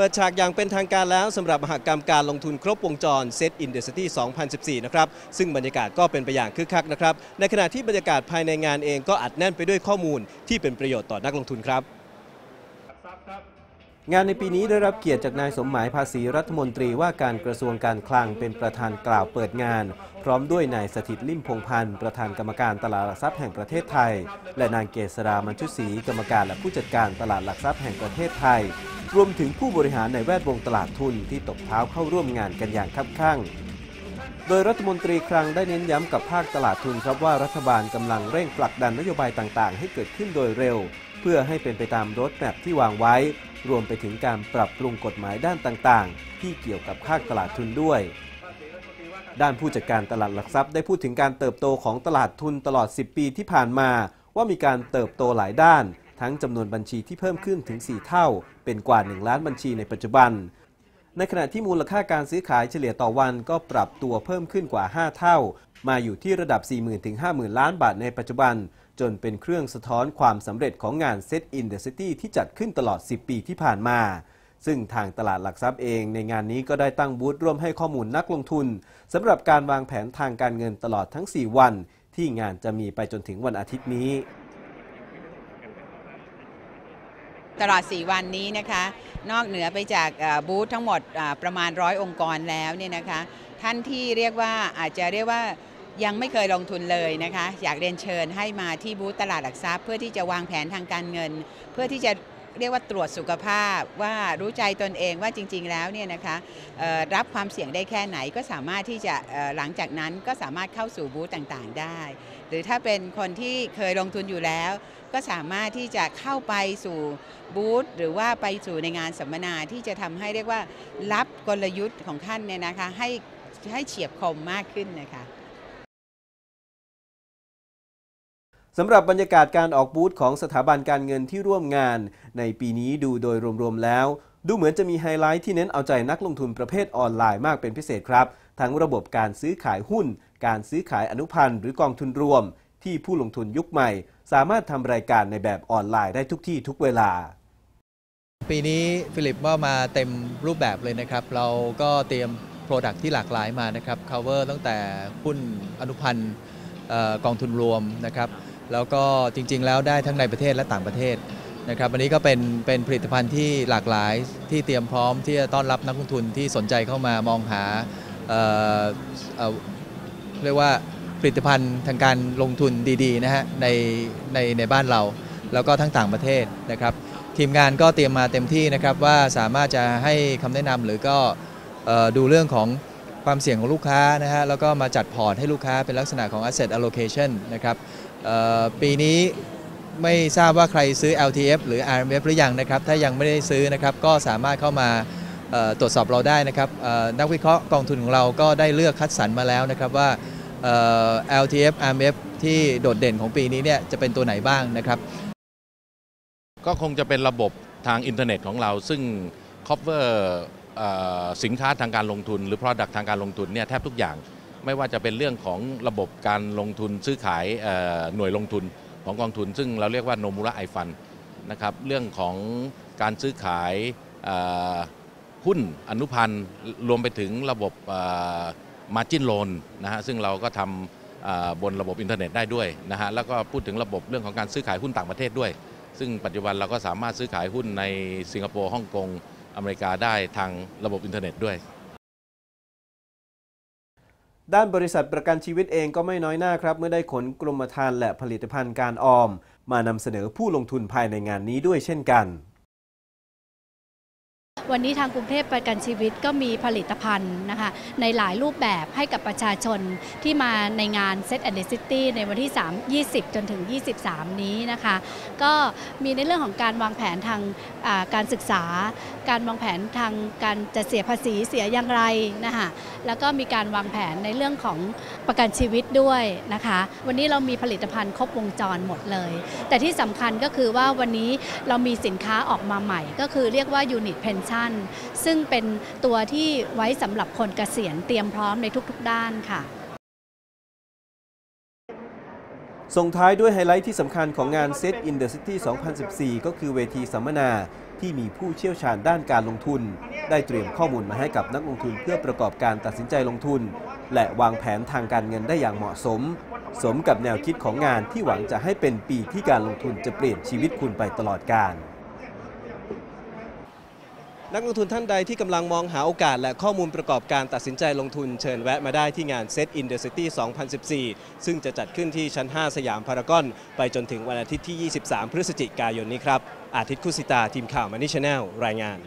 ปิดฉากอย่างเป็นทางการแล้วสำหรับมหกรรมการลงทุนครบวงจร Set in the City 2014 นะครับ ซึ่งบรรยากาศก็เป็นไปอย่างคึกคักนะครับ ในขณะที่บรรยากาศภายในงานเองก็อัดแน่นไปด้วยข้อมูลที่เป็นประโยชน์ต่อนักลงทุนครับ งานในปีนี้ได้รับเกียรติจากนายสมหมายภาษีรัฐมนตรีว่าการกระทรวงการคลังเป็นประธานกล่าวเปิดงาน พร้อมด้วยนายสถิตลิ่มพงพันธ์ประธานกรรมการตลาดหลักทรัพย์แห่งประเทศไทย และนางเกษรามันชุศรีกรรมการและผู้จัดการตลาดหลักทรัพย์แห่งประเทศไทย รวมถึงผู้บริหารในแวดวงตลาดทุนที่ตบเท้าเข้าร่วมงานกันอย่างคับข้าง โดยรัฐมนตรีคลังได้เน้นย้ำกับภาคตลาดทุนครับว่ารัฐบาลกำลังเร่งผลักดันนโยบายต่างๆ ให้เกิดขึ้นโดยเร็ว เพื่อให้เป็นไปตามรถแมพที่วางไว้ รวมไปถึงการปรับปรุงกฎหมายด้านต่างๆ ที่เกี่ยวกับภาคตลาดทุนด้วย ด้านผู้จัดการตลาดหลักทรัพย์ได้พูดถึงการเติบโตของตลาดทุนตลอด 10 ปีที่ผ่านมา ว่ามีการเติบโตหลายด้าน ทั้งจำนวนบัญชีที่เพิ่มขึ้นถึง 4 เท่า เป็นกว่า 1 ล้านบัญชีในปัจจุบัน ในขณะที่มูลค่าการซื้อขายเฉลี่ยต่อวันก็ปรับตัวเพิ่มขึ้นกว่า 5 เท่า มาอยู่ที่ระดับ 40,000ถึง50,000 ล้านบาทในปัจจุบัน จนเป็นเครื่องสะท้อนความสำเร็จของงาน Set in the City ที่จัดขึ้นตลอด 10 ปีที่ผ่านมา ซึ่งทางตลาดหลักทรัพย์เองในงานนี้ก็ได้ตั้งบูธร่วมให้ข้อมูลนักลงทุนสำหรับการวางแผนทางการเงินตลอดทั้ง 4 วัน ที่งานจะมีไปจนถึงวันอาทิตย์นี้ ตลอด 4 วันนี้นะคะ นอกเหนือไปจากบูธทั้งหมดประมาณร้อยองค์กรแล้วเนี่ยนะคะ ท่านที่เรียกว่าอาจจะเรียกว่ายังไม่เคยลงทุนเลยนะคะ อยากเรียนเชิญให้มาที่บูธตลาดหลักทรัพย์ เพื่อที่จะวางแผนทางการเงิน เพื่อที่จะ เรียกว่าตรวจสุขภาพว่ารู้ใจตนเองว่าจริง ๆ แล้วเนี่ยนะคะรับความเสี่ยงได้แค่ไหนก็สามารถที่จะหลังจากนั้นก็สามารถเข้าสู่บูธต่างๆ ได้ หรือถ้าเป็นคนที่เคยลงทุนอยู่แล้ว ก็สามารถที่จะเข้าไปสู่บูธหรือว่าไปสู่ในงานสัมมนาที่จะทำให้เรียกว่ารับกลยุทธ์ของท่านเนี่ยนะคะให้ให้เฉียบคมมากขึ้นนะคะ สำหรับบรรยากาศการออกบูธของสถาบันการเงินที่ร่วมงาน ในปีนี้ดูโดยรวมๆแล้ว ดูเหมือนจะมีไฮไลท์ที่เน้นเอาใจนักลงทุนประเภทออนไลน์มากเป็นพิเศษครับ ทั้งระบบการซื้อขายหุ้น การซื้อขายอนุพันธ์หรือกองทุนรวม ที่ผู้ลงทุนยุคใหม่ สามารถทำรายการในแบบออนไลน์ได้ทุกที่ทุกเวลา ปีนี้ฟิลิปว่ามาเต็มรูปแบบเลยนะครับ เราก็เตรียม Product ที่หลากหลายมานะครับ cover ตั้งแต่หุ้นอนุพันธ์กองทุนรวมนะครับ แล้วก็จริง ๆ แล้วได้ทั้งในประเทศและต่างประเทศนะครับวันนี้ก็เป็นเป็นผลิตภัณฑ์ที่หลากหลายที่เตรียมพร้อมที่จะต้อนรับนักลงทุนที่สนใจเข้ามามองหาเอ่อเอ่อเรียกว่าผลิตภัณฑ์ทางการลงทุนดีๆนะฮะในในในบ้านเรา แล้วก็ทั้งต่างประเทศนะครับ ทีมงานก็เตรียมมาเต็มที่นะครับว่าสามารถจะให้คำแนะนำหรือก็เอ่อดูเรื่องของ ความเสี่ยงของลูกค้านะฮะแล้วก็มาจัดพอร์ตให้ลูกค้าเป็นลักษณะของ asset allocation นะครับปีนี้ไม่ทราบว่าใครซื้อ LTF หรือ RMF หรือยังนะครับ ถ้ายังไม่ได้ซื้อนะครับ ก็สามารถเข้ามาตรวจสอบเราได้นะครับนักวิเคราะห์กองทุนของเราก็ได้เลือกคัดสรรมาแล้วนะครับว่า LTF RMF ที่โดดเด่นของปีนี้เนี่ยจะเป็นตัวไหนบ้างนะครับ ก็คงจะเป็นระบบทางอินเทอร์เน็ตของเราซึ่ง cover สินค้าทางการลงทุน หรือ product ทางการลงทุนเนี่ยแทบทุกอย่าง ไม่ว่าจะเป็นเรื่องของระบบการลงทุนซื้อขายหน่วยลงทุนของกองทุน ซึ่งเราเรียกว่าโนมูระไอฟันนะครับเรื่องของการซื้อขายหุ้นอนุพันธ์รวมไปถึงระบบมาจินโลนนะฮะซึ่งเราก็ทำบนระบบอินเทอร์เน็ตได้ด้วยนะฮะแล้วก็พูดถึงระบบเรื่องของการซื้อขายหุ้นต่างประเทศด้วย ซึ่งปัจจุบันเราก็สามารถซื้อขายหุ้นในสิงคโปร์ฮ่องกง อเมริกาได้ทางระบบอินเทอร์เน็ตด้วย ด้านบริษัทประกันชีวิตเองก็ไม่น้อยหน้าครับ เมื่อได้ขนกรมธรรม์และผลิตภัณฑ์การออม มานำเสนอผู้ลงทุนภายในงานนี้ด้วยเช่นกัน วันนี้ทางกรุงเทพประกันชีวิตก็มีผลิตภัณฑ์นะคะในหลายรูปแบบให้กับประชาชนที่มาในงาน Set and the City ในวันที่ 3 20 จนถึง 23 นี้นะคะก็มีในเรื่องของการวางแผนทางาการศึกษา การวางแผนทางการจะเสียภาษีเสียอย่างไรนะคะแล้วก็มีการวางแผนในเรื่องของประกันชีวิตด้วยนะคะวันนี้เรามีผลิตภัณฑ์ครบวงจรหมดเลย แต่ที่สำคัญก็คือว่าวันนี้เรามีสินค้าออกมาใหม่ ก็คือเรียกว่ายูนิตเพน Unit Pension ซึ่งเป็นตัวที่ไว้สำหรับคนเกษียณเตรียมพร้อมในทุกๆด้านค่ะส่งท้ายด้วยไฮไลท์ที่สำคัญของงาน Set in the City 2014 ก็คือเวทีสัมมนาที่มีผู้เชี่ยวชาญด้านการลงทุน ได้เตรียมข้อมูลมาให้กับนักลงทุนเพื่อประกอบการตัดสินใจลงทุน และวางแผนทางการเงินได้อย่างเหมาะสม สมกับแนวคิดของงานที่หวังจะให้เป็นปีที่การลงทุนจะเปลี่ยนชีวิตคุณไปตลอดกาล นักลงทุนท่านใดที่กำลังมองหาโอกาส และข้อมูลประกอบการตัดสินใจลงทุนเชิญแวะมาได้ที่งาน Set in the City 2014 ซึ่งจะจัดขึ้นที่ชั้น 5 สยามพารากอน ไปจนถึงวันอาทิตย์ที่ 23 พฤศจิกายนนี้ครับ อาทิตย์คุสิตาทีมข่าวมานิชแนลรายงาน